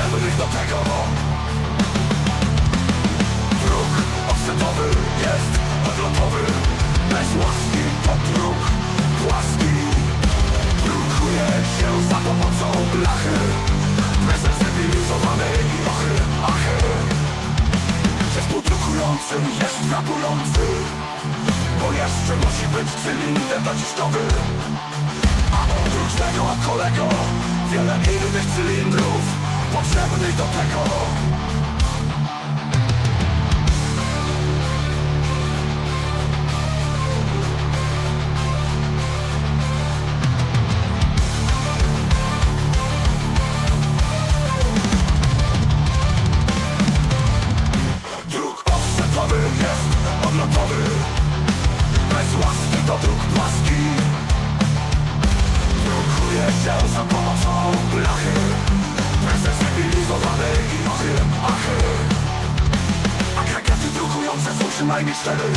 Potrzebnych do tego Druk offsetowy jest odlotowy Bez łaski to druk płaski Drukuje się za pomocą blachy Bezrespektywizowanej i ochy, achy Zespół drukujący jest frapujący Bo jeszcze musi być cylinder dociskowy A oprócz tego kolego Wiele innych cylindrów Potrzebnych do tego cztery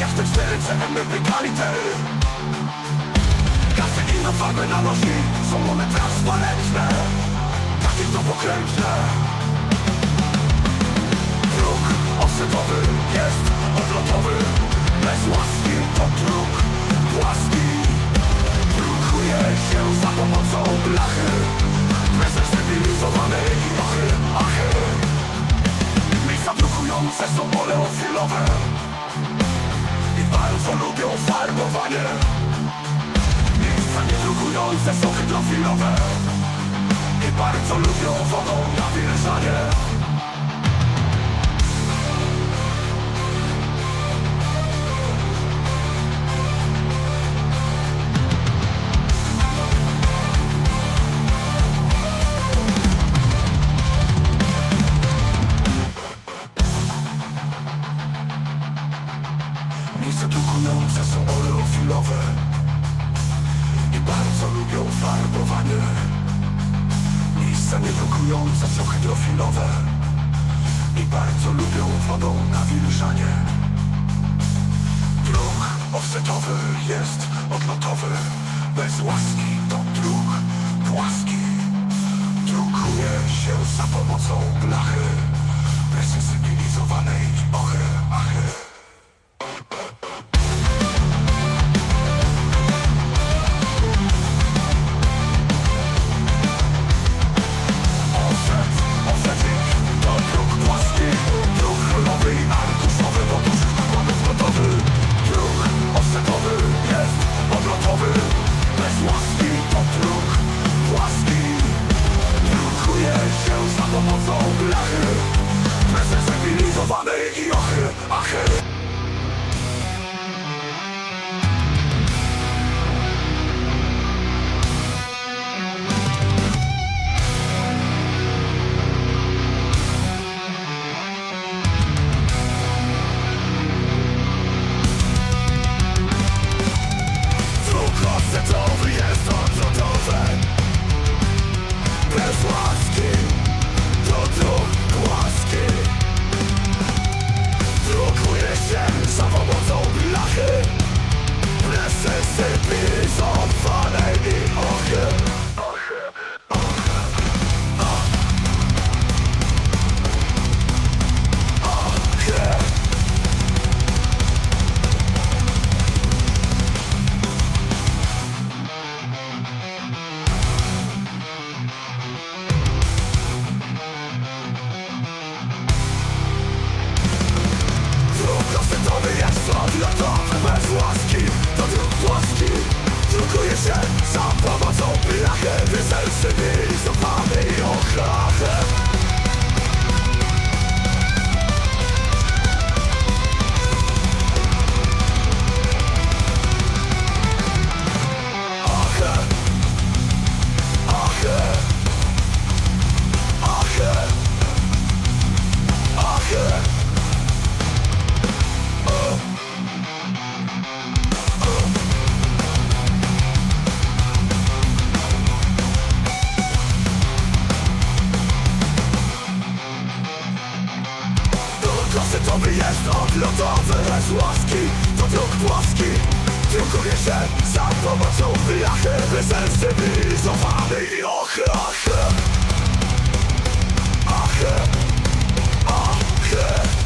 Jak te cztery CMYK litery Każde inne farby na nosi Są one transparentne Takie to pokrętne drukujące są oleofilowe I bardzo lubią farbowanie Miejsca niedrukujące są hydrofilowe I bardzo lubią wodą nawilżanie Miejsca niedrukujące są I bardzo lubią wodą nawilżanie Druk offsetowy jest odlotowy Bez łaski to druk płaski. Drukuje się za pomocą blachy Bezsensybilizowanej ochy, achy się za Stop the achy łaski to drog płaski. Drukuje się za pomocą wyjachy. Bezsensywilizowany i och, ach Ach, ach Ach,